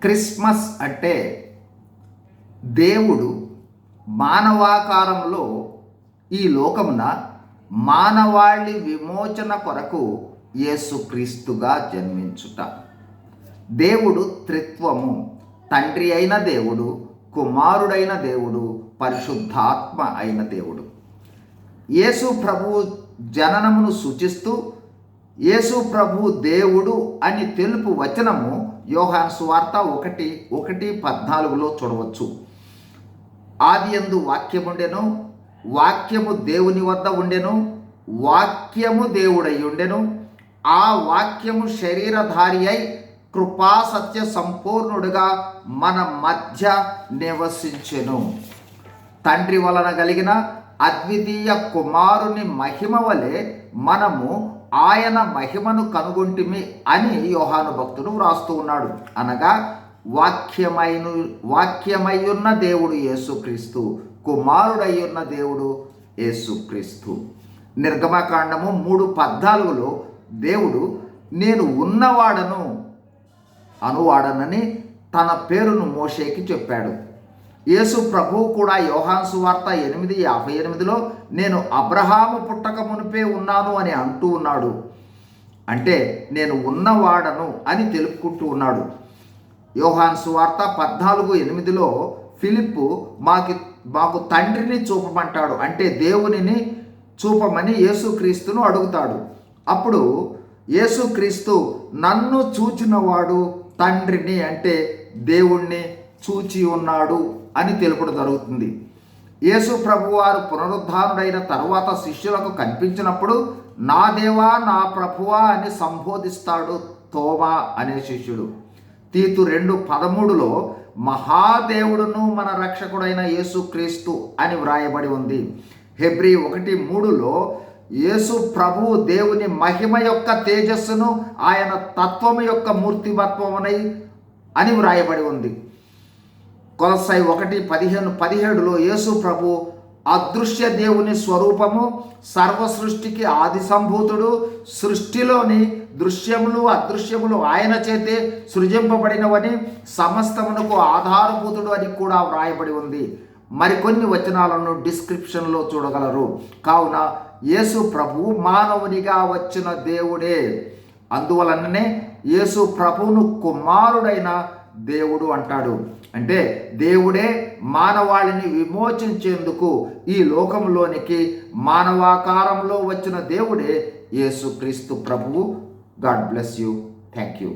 Christmas అంటే దేవుడు మానవాకారంలో ఈ లోకమున మానవాళి విమోచన కొరకు యేసుక్రీస్తుగా జన్మించుట. దేవుడు త్రిత్వము తండ్రి అయిన దేవుడు కుమారుడైన దేవుడు పరిశుద్ధాత్మ అయిన దేవుడు. యేసు ప్రభు జననమును సూచిస్తూ యేసు ప్రభు దేవుడు అని తెలుపు వచనము యోహాన్ సువార్త ఒకటి ఒకటి పద్నాలుగులో చూడవచ్చు. ఆది ఎందు వాక్యముండెను వాక్యము దేవుని వద్ద ఉండెను వాక్యము దేవుడై ఉండెను ఆ వాక్యము శరీరధారి అయి కృపా సత్య సంపూర్ణుడుగా మన మధ్య నివసించెను. తండ్రి వలన కలిగిన అద్వితీయ కుమారుని మహిమ వలె మనము ఆయన మహిమను కనుగొంటిమి అని యోహాను భక్తుడు వ్రాస్తూ ఉన్నాడు. అనగా వాక్యమైన వాక్యమయ్యున్న దేవుడు యేసుక్రీస్తు కుమారుడయ్యున్న దేవుడు యేసుక్రీస్తు. నిర్గమకాండము మూడు పద్నాలుగులో దేవుడు నేను ఉన్నవాడను అనువాడనని తన పేరును మోషేకి చెప్పాడు. యేసు ప్రభువు కూడా యోహాన్సు వార్త ఎనిమిది యాభై ఎనిమిదిలో నేను అబ్రహాము పుట్టక మునిపే ఉన్నాను అని అంటూ ఉన్నాడు. అంటే నేను ఉన్నవాడను అని తెలుపుకుంటూ ఉన్నాడు. యోహాన్ సువార్త పద్నాలుగు ఎనిమిదిలో ఫిలిప్పు మాకి మాకు తండ్రిని చూపమంటాడు. అంటే దేవునిని చూపమని యేసుక్రీస్తును అడుగుతాడు. అప్పుడు యేసుక్రీస్తు నన్ను చూచినవాడు తండ్రిని అంటే దేవుణ్ణి చూచి ఉన్నాడు అని తెలుపడం జరుగుతుంది. యేసు ప్రభువారు పునరుద్ధారుడైన తర్వాత శిష్యులకు కనిపించినప్పుడు నా దేవా నా ప్రభువా అని సంబోధిస్తాడు తోమా అనే శిష్యుడు. తీతు రెండు పదమూడులో మహాదేవుడును మన రక్షకుడైన యేసుక్రీస్తు అని వ్రాయబడి ఉంది. హెబ్రి ఒకటి మూడులో యేసు ప్రభువు దేవుని మహిమ యొక్క తేజస్సును ఆయన తత్వము యొక్క మూర్తిమత్వమునై అని వ్రాయబడి ఉంది. కొలసై ఒకటి పదిహేను పదిహేడులో యేసు ప్రభు అదృశ్య దేవుని స్వరూపము సర్వ సృష్టికి ఆది సంభూతుడు సృష్టిలోని దృశ్యములు అదృశ్యములు ఆయన చేతే సృజింపబడినవని సమస్తమునకు ఆధారభూతుడు అని కూడా వ్రాయబడి ఉంది. మరికొన్ని వచనాలను డిస్క్రిప్షన్లో చూడగలరు. కావున యేసు ప్రభు మానవునిగా వచ్చిన దేవుడే. అందువలననే యేసు ప్రభువును కుమారుడైన దేవుడు అంటాడు. అంటే దేవుడే మానవాళిని విమోచించేందుకు ఈ లోకంలోనికి మానవాకారంలో వచ్చిన దేవుడే యేసుక్రీస్తు ప్రభువు. God bless you. Thank you